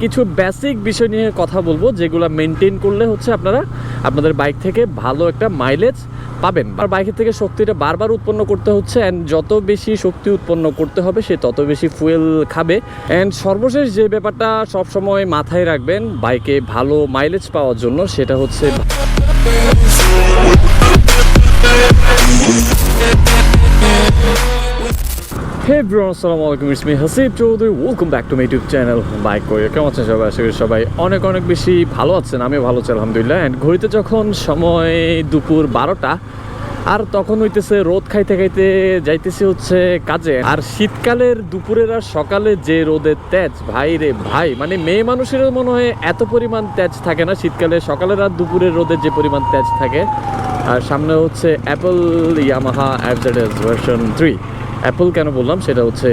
কিছু বেসিক বিষয় নিয়ে কথা বলব, যেগুলো মেনটেন করলে হচ্ছে আপনারা আপনাদের বাইক থেকে ভালো একটা মাইলেজ পাবেন। আর বাইকের থেকে শক্তিটা বারবার উৎপন্ন করতে হচ্ছে অ্যান্ড যত বেশি শক্তি উৎপন্ন করতে হবে, সে তত বেশি ফুয়েল খাবে। অ্যান্ড সর্বশেষ যে ব্যাপারটা সবসময় মাথায় রাখবেন বাইকে ভালো মাইলেজ পাওয়ার জন্য, সেটা হচ্ছে হে ব্রন আসসালামু আলাইকুম it's me Hasib Chowdhury welcome back to my YouTube channel bike করে কেমন আছেন সবাই? আশা করি সবাই অনেক অনেক বেশি ভালো আছেন, আমিও ভালো আছি, আলহামদুলিল্লাহ। অ্যান্ড ঘড়িতে যখন সময় দুপুর বারোটা, আর তখন হইতেছে রোদ খাইতে খাইতে যাইতেছি হচ্ছে কাজে। আর শীতকালের দুপুরের আর সকালে যে রোদের তেজ, ভাই রে ভাই মানে মেয়ে মানুষের মনে হয় এত পরিমাণ তেজ থাকে না শীতকালে। সকালের আর দুপুরের রোদের যে পরিমাণ তেজ থাকে। আর সামনে হচ্ছে apple Yamaha FZS version three apple কেন বললাম? সেটা হচ্ছে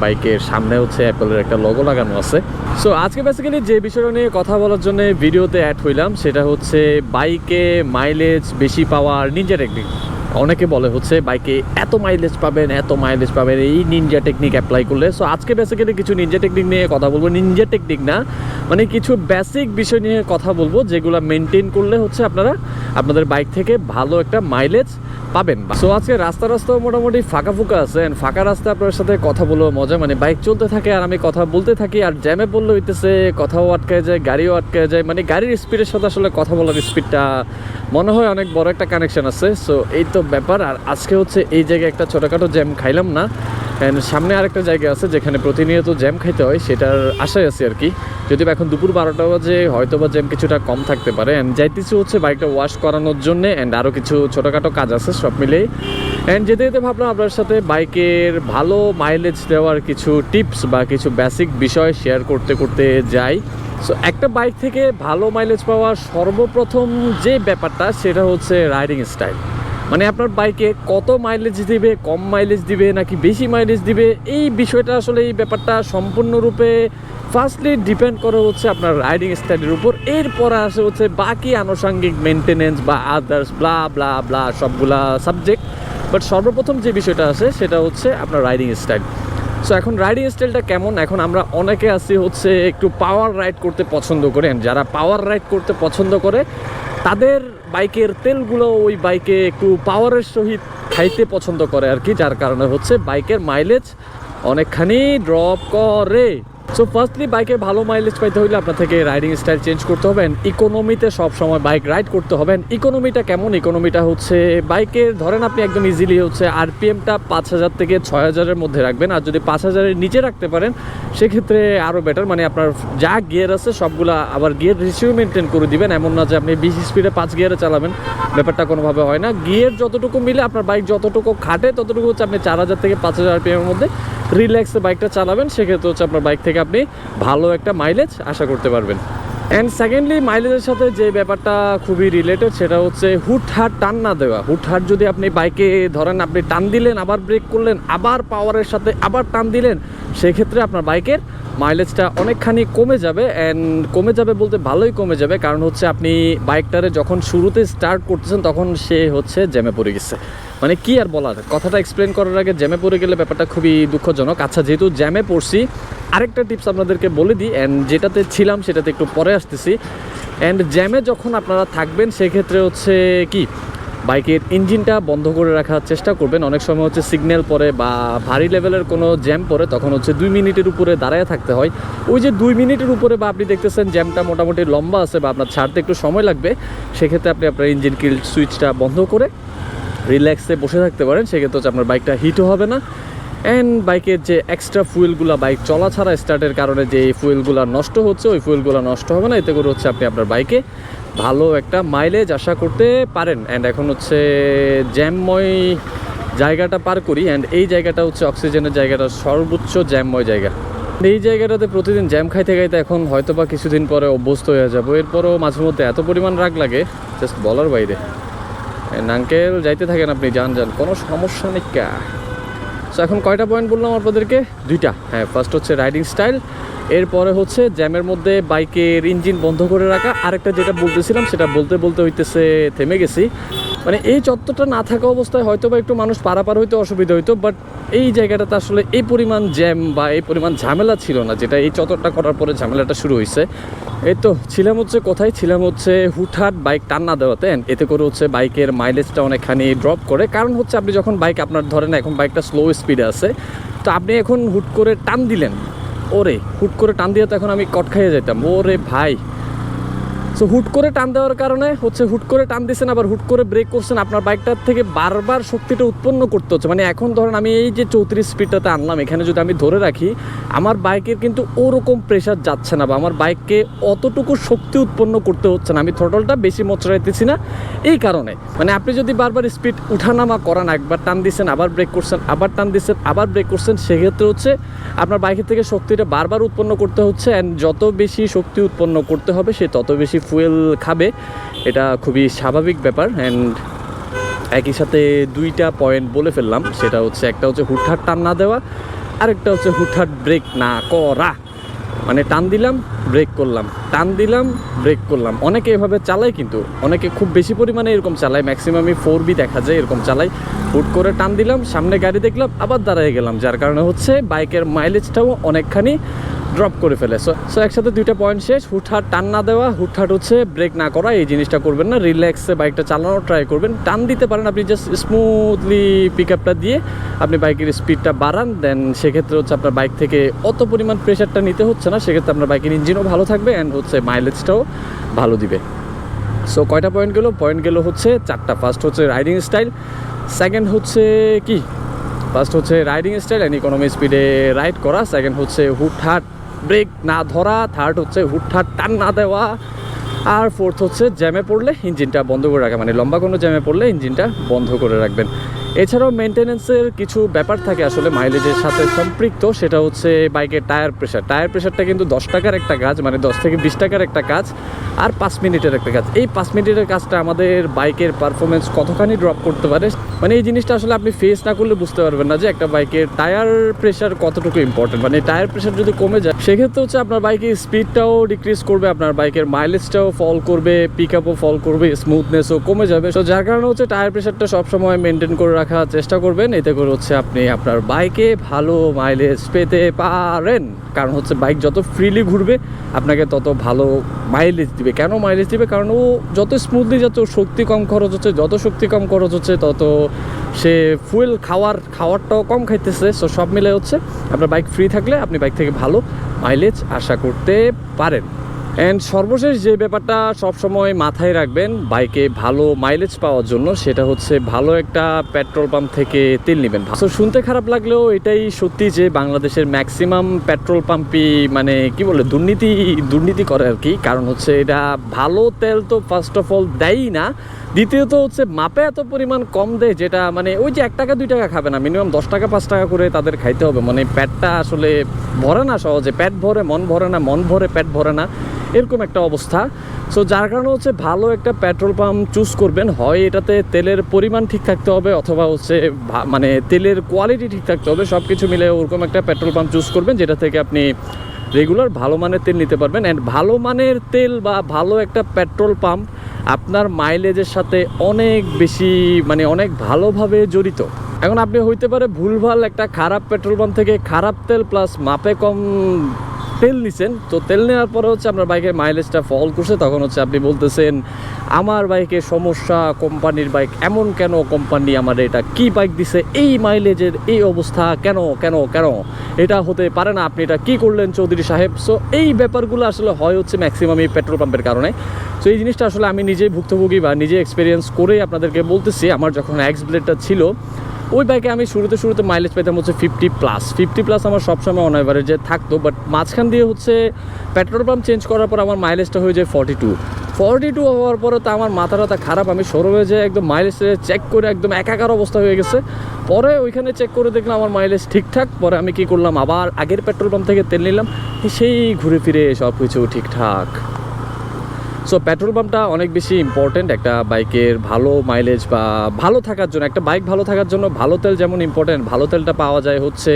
বাইকের সামনে হচ্ছে অ্যাপলের একটা লগো লাগানো আছে। সো আজকে বেসিক্যালি যে বিষয়টা নিয়ে কথা বলার জন্য ভিডিওতে অ্যাড হইলাম, সেটা হচ্ছে বাইকে মাইলেজ বেশি পাওয়ার নিজের টেকনিক অনেকে বলে হচ্ছে, বাইকে এত মাইলেজ পাবেন, এত মাইলেজ পাবেন, এই নিনজা টেকনিক অ্যাপ্লাই করলে। সো আজকে বেসিক্যালি কিছু নিনজা টেকনিক নিয়ে কথা বলব। নিনজা টেকনিক না মানে কিছু বেসিক বিষয় নিয়ে কথা বলব, যেগুলো মেনটেন করলে হচ্ছে আপনারা আপনাদের বাইক থেকে ভালো একটা মাইলেজ পাবেন। সো আজকে রাস্তা রাস্তাও মোটামুটি ফাঁকা ফুকা আছে and ফাঁকা রাস্তা আপনার সাথে কথা বলব, মজা। মানে বাইক চলতে থাকে আর আমি কথা বলতে থাকি আর জ্যামে বললে হইতেছে, কথাও আটকায় যায়, গাড়িও আটকায় যায়। মানে গাড়ির স্পিডের সাথে আসলে কথা বলার স্পিডটা মনে হয় অনেক বড় একটা কানেকশন আছে। সো এই তো ব্যাপার, আর আজকে হচ্ছে এই জায়গায় একটা ছোটোখাটো জ্যাম খাইলাম না। অ্যান্ড সামনে আরেকটা জায়গা আছে যেখানে প্রতিনিয়ত জ্যাম খাইতে হয়, সেটার আশায় আছে আর কি। যদি এখন দুপুর বারোটা বাজে হয়তো বা জ্যাম কিছুটা কম থাকতে পারে। অ্যান্ড যাইতেছি হচ্ছে বাইকটা ওয়াশ করানোর জন্য অ্যান্ড আরও কিছু ছোটোখাটো কাজ আছে সব মিলেই। অ্যান্ড যেতে যেতে ভাবলাম আপনার সাথে বাইকের ভালো মাইলেজ দেওয়ার কিছু টিপস বা কিছু বেসিক বিষয় শেয়ার করতে করতে যাই। সো একটা বাইক থেকে ভালো মাইলেজ পাওয়ার সর্বপ্রথম যে ব্যাপারটা, সেটা হচ্ছে রাইডিং স্টাইল মানে আপনার বাইকে কত মাইলেজ দিবে, কম মাইলেজ দিবে, নাকি বেশি মাইলেজ দিবে, এই বিষয়টা আসলে এই ব্যাপারটা সম্পূর্ণরূপে ফার্স্টলি ডিপেন্ড করে হচ্ছে আপনার রাইডিং স্টাইলের উপর। এরপরে আসে হচ্ছে বাকি আনুষঙ্গিক মেনটেনেন্স বা আদার্স ব্লা ব্লা ব্লা সবগুলা সাবজেক্ট বাট সর্বপ্রথম যে বিষয়টা আছে সেটা হচ্ছে আপনার রাইডিং স্টাইল সো এখন রাইডিং স্টাইলটা কেমন? এখন আমরা অনেকে আছি হচ্ছে একটু পাওয়ার রাইড করতে পছন্দ করেন যারা পাওয়ার রাইড করতে পছন্দ করে তাদের বাইকের তেলগুলো ওই বাইকে একটু পাওয়ারের সহিত খাইতে পছন্দ করে আর কি, যার কারণে হচ্ছে বাইকের মাইলেজ অনেকখানি ড্রপ করে। সো ফার্স্টলি বাইকে ভালো মাইলেজ পাইতে হলে আপনার থেকে রাইডিং স্টাইল চেঞ্জ করতে হবে ইকোনমিতে সব সময় বাইক রাইড করতে হবে ইকোনমিটা কেমন? ইকোনমিটা হচ্ছে বাইকের ধরেন আপনি একদম ইজিলি হচ্ছে আর আরপিএমটা পাঁচ হাজার থেকে ছয় হাজারের মধ্যে রাখবেন আর যদি পাঁচ হাজারের নিচে রাখতে পারেন, সেক্ষেত্রে আরও বেটার মানে আপনার যা গিয়ার আছে সবগুলা আবার গিয়ার রেশিও মেনটেন করে দিবেন। এমন না যে আপনি বিশ স্পিডে পাঁচ গিয়ারে চালাবেন, ব্যাপারটা কোনোভাবে হয় না। গিয়ার যতটুকু মিলে আপনার বাইক যতটুকু খাটে, ততটুকু হচ্ছে আপনি চার হাজার থেকে পাঁচ হাজার আরপিএমের মধ্যে রিল্যাক্সে বাইকটা চালাবেন, সেক্ষেত্রে হচ্ছে আপনার বাইক থেকে আপনি ভালো একটা মাইলেজ আশা করতে পারবেন। অ্যান্ড সেকেন্ডলি মাইলেজের সাথে যে ব্যাপারটা খুবই রিলেটেড সেটা হচ্ছে হুটহাট টান না দেওয়া। হুটহাট যদি আপনি বাইকে ধরেন, আপনি টান দিলেন, আবার ব্রেক করলেন, আবার পাওয়ারের সাথে আবার টান দিলেন, সেক্ষেত্রে আপনার বাইকের মাইলেজটা অনেকখানি কমে যাবে অ্যান্ড কমে যাবে বলতে ভালোই কমে যাবে, কারণ হচ্ছে আপনি বাইকটারে যখন শুরুতে স্টার্ট করতেছেন, তখন সে হচ্ছে জ্যামে পড়ে গেছে। মানে কি আর বলার? কথাটা এক্সপ্লেন করার আগে জ্যামে পড়ে গেলে ব্যাপারটা খুবই দুঃখজনক। আচ্ছা যেহেতু জ্যামে পড়ছি, আরেকটা টিপস আপনাদেরকে বলে দিই অ্যান্ড যেটাতে ছিলাম, সেটাতে একটু পরে আসতেছি। অ্যান্ড জ্যামে যখন আপনারা থাকবেন, সেক্ষেত্রে হচ্ছে কি বাইকের ইঞ্জিনটা বন্ধ করে রাখার চেষ্টা করবেন। অনেক সময় হচ্ছে সিগন্যাল পরে বা ভারী লেভেলের কোনো জ্যাম পরে তখন হচ্ছে দুই মিনিটের উপরে দাঁড়ায় থাকতে হয়। ওই যে দুই মিনিটের উপরে বা আপনি দেখতেছেন জ্যামটা মোটামুটি লম্বা আছে বা আপনার ছাড়তে একটু সময় লাগবে, সেক্ষেত্রে আপনি আপনার ইঞ্জিন কিল সুইচটা বন্ধ করে রিল্যাক্সে বসে থাকতে পারেন। সেক্ষেত্রে হচ্ছে আপনার বাইকটা হিটও হবে না। অ্যান্ড বাইকের যে এক্সট্রা ফুয়েলগুলো বাইক চলা ছাড়া স্টার্টের কারণে যে ফুয়েলগুলো নষ্ট হচ্ছে, ওই ফুয়েলগুলো নষ্ট হবে না। এতে করে হচ্ছে আপনি আপনার বাইকে ভালো একটা মাইলেজ আশা করতে পারেন। অ্যান্ড এখন হচ্ছে জ্যামময় জায়গাটা পার করি। অ্যান্ড এই জায়গাটা হচ্ছে অক্সিজেনের জায়গাটা, সর্বোচ্চ জ্যামময় জায়গা। এই জায়গাটাতে প্রতিদিন জ্যাম খাইতে খাইতে এখন হয়তো বা কিছুদিন পরে অভ্যস্ত হয়ে যাব। এরপরও মাঝে মধ্যে এত পরিমাণ রাগ লাগে জাস্ট বলার বাইরে। নাঙ্কেল যাইতে থাকেন আপনি, যান যান, কোনো সমস্যা নেই কা। সো এখন কয়টা পয়েন্ট বললাম আপনাদেরকে? দুইটা। হ্যাঁ ফার্স্ট হচ্ছে রাইডিং স্টাইল এরপরে হচ্ছে জ্যামের মধ্যে বাইকের ইঞ্জিন বন্ধ করে রাখা। আরেকটা যেটা বলতেছিলাম, সেটা বলতে বলতে হইতেছে থেমে গেছি। মানে এই চত্বরটা না থাকা অবস্থায় হয়তো বা একটু মানুষ পারাপার হইতে অসুবিধা হইতো বাট এই জায়গাটাতে আসলে এই পরিমাণ জ্যাম বা এই পরিমাণ ঝামেলা ছিল না, যেটা এই চত্বরটা করার পরে ঝামেলাটা শুরু হয়েছে এই তো ছিলাম হচ্ছে কোথায়? ছিলাম হচ্ছে হুটহাট বাইক টান্না দেওয়াতে, and এতে করে হচ্ছে বাইকের মাইলেজটা অনেকখানি ড্রপ করে। কারণ হচ্ছে আপনি যখন বাইক আপনার ধরেন এখন বাইকটা স্লো স্পিডে আছে, তো আপনি এখন হুট করে টান দিলেন। ওরে, হুট করে টান দিয়ে তো এখন আমি কট খাইয়ে যেতাম ওরে ভাই সো হুট করে টান দেওয়ার কারণে হচ্ছে হুট করে টান দিচ্ছেন আবার হুট করে ব্রেক করছেন। আপনার বাইকটার থেকে বারবার শক্তিটা উৎপন্ন করতে হচ্ছে। মানে এখন ধরেন আমি এই যে চৌত্রিশ স্পিডটাতে আনলাম, এখানে যদি আমি ধরে রাখি, আমার বাইকের কিন্তু ওরকম প্রেশার যাচ্ছে না বা আমার বাইককে অতটুকু শক্তি উৎপন্ন করতে হচ্ছে না। আমি থ্রটলটা বেশি মোচড়াইতেছি না। এই কারণে মানে আপনি যদি বারবার স্পিড উঠানামা করান, একবার টান দিচ্ছেন আবার ব্রেক করছেন, আবার টান দিচ্ছেন আবার ব্রেক করছেন, সেক্ষেত্রে হচ্ছে আপনার বাইকের থেকে শক্তিটা বারবার উৎপন্ন করতে হচ্ছে। অ্যান্ড যত বেশি শক্তি উৎপন্ন করতে হবে, সে তত বেশি ফুয়েল খাবে, এটা খুবই স্বাভাবিক ব্যাপার অ্যান্ড একই সাথে দুইটা পয়েন্ট বলে ফেললাম, সেটা হচ্ছে একটা হচ্ছে হুটহাট টান না দেওয়া, আরেকটা হচ্ছে হুটহাট ব্রেক না করা। মানে টান দিলাম ব্রেক করলাম। টান দিলাম ব্রেক করলাম। অনেকে এভাবে চালায় কিন্তু, অনেকে খুব বেশি পরিমাণে এরকম চালায় ম্যাক্সিমামই ফোর বি দেখা যায় এরকম চালায়। হুট করে টান দিলাম, সামনে গাড়ি দেখলাম, আবার দাঁড়ায় গেলাম, যার কারণে হচ্ছে বাইকের মাইলেজটাও অনেকখানি ড্রপ করে ফেলে। সো সো একসাথে দুইটা পয়েন্ট শেষ, হুটহাট টান না দেওয়া, হুটহাট হচ্ছে ব্রেক না করা, এই জিনিসটা করবেন না রিল্যাক্সে বাইকটা চালানোর ট্রাই করবেন। টান দিতে পারেন আপনি জাস্ট স্মুথলি পিক আপটা দিয়ে আপনি বাইকের স্পিডটা বাড়ান দেন সেক্ষেত্রে হচ্ছে আপনার বাইক থেকে অত পরিমাণ প্রেশারটা নিতে হচ্ছে না, সেক্ষেত্রে আপনার বাইকের ইঞ্জিনও ভালো থাকবে অ্যান্ড হচ্ছে মাইলেজটাও ভালো দিবে। সো কয়টা পয়েন্ট গেলো? পয়েন্ট গেলো হচ্ছে চারটা। ফার্স্ট হচ্ছে রাইডিং স্টাইল সেকেন্ড হচ্ছে কি? ফার্স্ট হচ্ছে রাইডিং স্টাইল অ্যান্ড ইকোনমি স্পিডে রাইড করা সেকেন্ড হচ্ছে হুটহাট ব্রেক না ধরা থার্ড হচ্ছে হুটহাট টান না দেওয়া, আর ফোর্থ হচ্ছে জ্যামে পড়লে ইঞ্জিনটা বন্ধ করে রাখা মানে লম্বা কোনো জ্যামে পড়লে ইঞ্জিনটা বন্ধ করে রাখবেন। এছাড়াও মেনটেনেন্সের কিছু ব্যাপার থাকে আসলে মাইলেজের সাথে সম্পৃক্ত, সেটা হচ্ছে বাইকের টায়ার প্রেশার টায়ার প্রেশারটা কিন্তু দশ টাকার একটা কাজ মানে দশ থেকে বিশ টাকার একটা কাজ, আর পাঁচ মিনিটের একটা কাজ। এই পাঁচ মিনিটের কাজটা আমাদের বাইকের পারফরমেন্স কতখানি ড্রপ করতে পারে? মানে এই জিনিসটা আসলে আপনি ফেস না করলে বুঝতে পারবেন না যে একটা বাইকের টায়ার প্রেশার কতটুকু ইম্পর্টেন্ট মানে টায়ার প্রেশার যদি কমে যায়, সেক্ষেত্রে হচ্ছে আপনার বাইকের স্পিডটাও ডিক্রিজ করবে, আপনার বাইকের মাইলেজটাও ফল করবে পিক আপও ফল করবে স্মুথনেসও কমে যাবে। তো যার কারণে হচ্ছে টায়ার প্রেশারটা সবসময় মেনটেন করে রাখার চেষ্টা করবেন। এতে করে হচ্ছে আপনি আপনার বাইকে ভালো মাইলেজ পেতে পারেন। কারণ হচ্ছে বাইক যত ফ্রিলি ঘুরবে, আপনাকে তত ভালো মাইলেজ দিবে। কেন মাইলেজ দিবে? কারণ ও যত স্মুথলি যত শক্তি কম খরচ হচ্ছে, যত শক্তি কম খরচ হচ্ছে, তত সে ফুয়েল খাওয়ার, খাওয়ারটাও কম খাইতেছে। সো সব মিলে হচ্ছে আপনার বাইক ফ্রি থাকলে আপনি বাইক থেকে ভালো মাইলেজ আশা করতে পারেন। অ্যান্ড সর্বশেষ যে ব্যাপারটা সবসময় মাথায় রাখবেন, বাইকে ভালো মাইলেজ পাওয়ার জন্য, সেটা হচ্ছে ভালো একটা পেট্রোল পাম্প থেকে তেল নেবেন। তো শুনতে খারাপ লাগলেও এটাই সত্যি যে বাংলাদেশের ম্যাক্সিমাম পেট্রোল পাম্পই মানে কি বলে, দুর্নীতি দুর্নীতি করে আর কি। কারণ হচ্ছে এটা ভালো তেল তো ফার্স্ট অফ অল দেয়ই না। দ্বিতীয়ত হচ্ছে মাপে এত পরিমাণ কম দেয় যেটা মানে ওই যে এক টাকা, দুই টাকা খাবে না, মিনিমাম দশ টাকা, পাঁচ টাকা করে তাদের খাইতে হবে। মানে পেটটা আসলে ভরে না সহজে, পেট ভরে, মন ভরে না, মন ভরে, পেট ভরে না, এরকম একটা অবস্থা। সো যার কারণে হচ্ছে ভালো একটা পেট্রোল পাম্প চুজ করবেন। হয় এটাতে তেলের পরিমাণ ঠিক থাকতে হবে, অথবা হচ্ছে মানে তেলের কোয়ালিটি ঠিক থাকতে হবে সব কিছু মিলে ওরকম একটা পেট্রোল পাম্প চুজ করবেন, যেটা থেকে আপনি রেগুলার ভালো মানের তেল নিতে পারবেন। অ্যান্ড ভালো মানের তেল বা ভালো একটা পেট্রোল পাম্প আপনার মাইলেজের সাথে অনেক বেশি মানে অনেক ভালোভাবে জড়িত। এখন আপনি হইতে পারে ভুলভাল একটা খারাপ পেট্রোল পাম্প থেকে খারাপ তেল প্লাস মাপে কম তেল নিছেন, তো তেল নেওয়ার পরে হচ্ছে আপনার বাইকের মাইলেজটা ফল করছে, তখন হচ্ছে আপনি বলতেছেন, আমার বাইকে সমস্যা, কোম্পানির বাইক এমন কেন কোম্পানি আমার এটা কি বাইক দিছে, এই মাইলেজের এই অবস্থা কেন কেন কেন? এটা হতে পারে না, আপনি এটা কি করলেন চৌধুরী সাহেব? সো এই ব্যাপারগুলো আসলে হয় হচ্ছে ম্যাক্সিমাম এই পেট্রোল পাম্পের কারণে। সো এই জিনিসটা আসলে আমি নিজেই ভুক্তভোগী বা নিজে এক্সপিরিয়েন্স করেই আপনাদেরকে বলতেছি, আমার যখন এক্স ছিল ওই বাইকে আমি শুরুতে শুরুতে মাইলেজ পেতাম হচ্ছে ফিফটি প্লাস ফিফটি প্লাস আমার সবসময় অন অ্যাভারেজে থাকতো বাট মাঝখান দিয়ে হচ্ছে পেট্রোল পাম্প চেঞ্জ করার পর আমার মাইলেজটা হয়ে যায় ফর্টি টু ফর্টি টু হওয়ার পরে তো আমার মাথা টাথা খারাপ, আমি শোরুমে যে একদম মাইলেজ চেক করে একদম একাকার অবস্থা হয়ে গেছে। পরে ওইখানে চেক করে দেখলাম আমার মাইলেজ ঠিকঠাক, পরে আমি কি করলাম, আবার আগের পেট্রোল পাম্প থেকে তেল নিলাম, সেই ঘুরে ফিরে সব কিছু ঠিকঠাক। সো পেট্রোল পাম্পটা অনেক বেশি ইম্পর্টেন্ট একটা বাইকের ভালো মাইলেজ বা ভালো থাকার জন্য, একটা বাইক ভালো থাকার জন্য ভালো তেল যেমন ইম্পর্টেন্ট ভালো তেলটা পাওয়া যায় হচ্ছে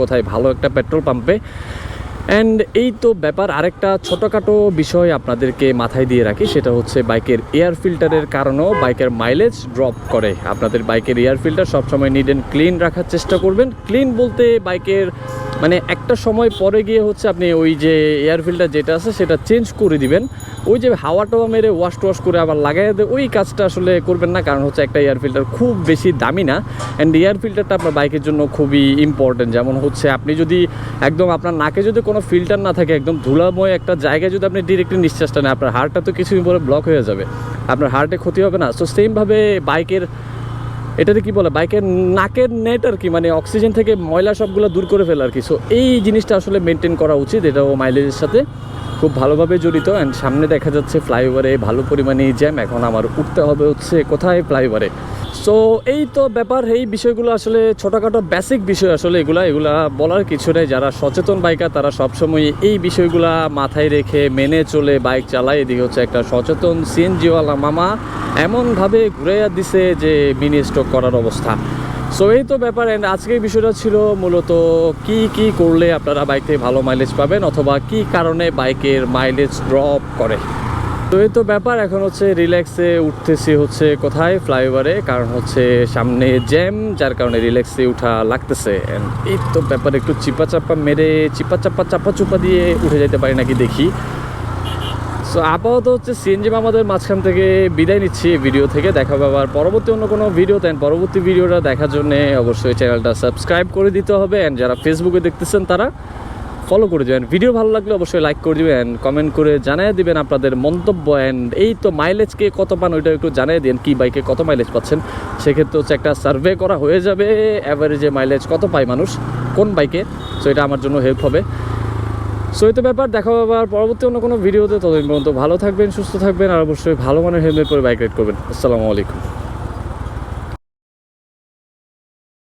কোথায় ভালো একটা পেট্রোল পাম্পে অ্যান্ড এই তো ব্যাপার, আরেকটা ছোটোখাটো বিষয় আপনাদেরকে মাথায় দিয়ে রাখি, সেটা হচ্ছে বাইকের এয়ার ফিল্টারের কারণেও বাইকের মাইলেজ ড্রপ করে। আপনাদের বাইকের এয়ার ফিল্টার সবসময় নিড অ্যান্ড ক্লিন রাখার চেষ্টা করবেন। ক্লিন বলতে বাইকের মানে একটা সময় পরে গিয়ে হচ্ছে আপনি ওই যে এয়ার ফিল্টার যেটা আছে সেটা চেঞ্জ করে দিবেন। ওই যে হাওয়া টাওয়া মেরে ওয়াশ টোয়াশ করে আবার লাগাই দেয়, ওই কাজটা আসলে করবেন না, কারণ হচ্ছে একটা এয়ার ফিল্টার খুব বেশি দামি না। অ্যান্ড এয়ার ফিল্টারটা আপনার বাইকের জন্য খুবই ইম্পর্টেন্ট যেমন হচ্ছে আপনি যদি একদম আপনার নাকে যদি কোনো ফিল্টার না থাকে, একদম ধুলাময় একটা জায়গায় যদি আপনি ডিরেক্টলি নিঃশ্বাসটা নেন, আপনার হার্টটা তো কিছুদিন পরে ব্লক হয়ে যাবে। আপনার হার্টে ক্ষতি হবে না। সো সেমভাবে বাইকের এটাতে কি বলে, বাইকের নাকের নেট আর কি মানে অক্সিজেন থেকে ময়লা সবগুলো দূর করে ফেলে আর কি। সো এই জিনিসটা আসলে মেনটেন করা উচিত, এটাও মাইলেজের সাথে। খুব ভালোভাবে জড়িত অ্যান্ড সামনে দেখা যাচ্ছে ফ্লাইওভারে ভালো পরিমাণে জ্যাম এখন আমার উঠতে হবে হচ্ছে কোথায় ফ্লাইওভারে সো এই তো ব্যাপার, এই বিষয়গুলো আসলে ছোটোখাটো বেসিক বিষয় আসলে এগুলা এগুলা বলার কিছু নেই। যারা সচেতন বাইকার তারা সবসময় এই বিষয়গুলা মাথায় রেখে মেনে চলে বাইক চালায়। এদিকে হচ্ছে একটা সচেতন সিএনজিওয়ালা মামা, এমনভাবে ঘুরে দিছে যে মিনি স্টক করার অবস্থা। সো এই তো ব্যাপার অ্যান্ড আজকের বিষয়টা ছিল মূলত কি কি করলে আপনারা বাইক থেকে ভালো মাইলেজ পাবেন অথবা কি কারণে বাইকের মাইলেজ ড্রপ করে। তো এই তো ব্যাপার, এখন হচ্ছে রিল্যাক্সে উঠতেছি হচ্ছে কোথায়? ফ্লাইওভারে কারণ হচ্ছে সামনে জ্যাম যার কারণে রিল্যাক্সে উঠা লাগতেছে। এই তো ব্যাপার, একটু চিপা চাপা মেরে চিপা চাপা চাপা চুপা দিয়ে উঠে যেতে পারি নাকি দেখি। সো আপাতত হচ্ছে সিএনজি আমাদের মাঝখান থেকে বিদায় নিচ্ছি ভিডিও থেকে। দেখা আবার পরবর্তী অন্য কোনো ভিডিও দেন পরবর্তী ভিডিওটা দেখার জন্য অবশ্যই চ্যানেলটা সাবস্ক্রাইব করে দিতে হবে। অ্যান্ড যারা ফেসবুকে দেখতেছেন, তারা ফলো করে দেবেন। ভিডিও ভালো লাগলে অবশ্যই লাইক করে দিবেন। কমেন্ট করে জানিয়ে দিবেন আপনাদের মন্তব্য। অ্যান্ড এই তো মাইলেজকে কত পান, ওইটা একটু জানিয়ে দিন, কী বাইকে কত মাইলেজ পাচ্ছেন। সেক্ষেত্রে হচ্ছে একটা সার্ভে করা হয়ে যাবে। অ্যাভারেজে মাইলেজ কত পায় মানুষ? কোন বাইকে সো এটা আমার জন্য হেল্প হবে। সো ব্যাপার, দেখা হবে আবার পরবর্তী অন্য কোনো ভিডিওতে। ততদিন পর্যন্ত ভালো থাকবেন, সুস্থ থাকবেন, আর অবশ্যই ভালো মানের হেলমেট পরে বাইক রাইড করবেন। আসসালামু আলাইকুম।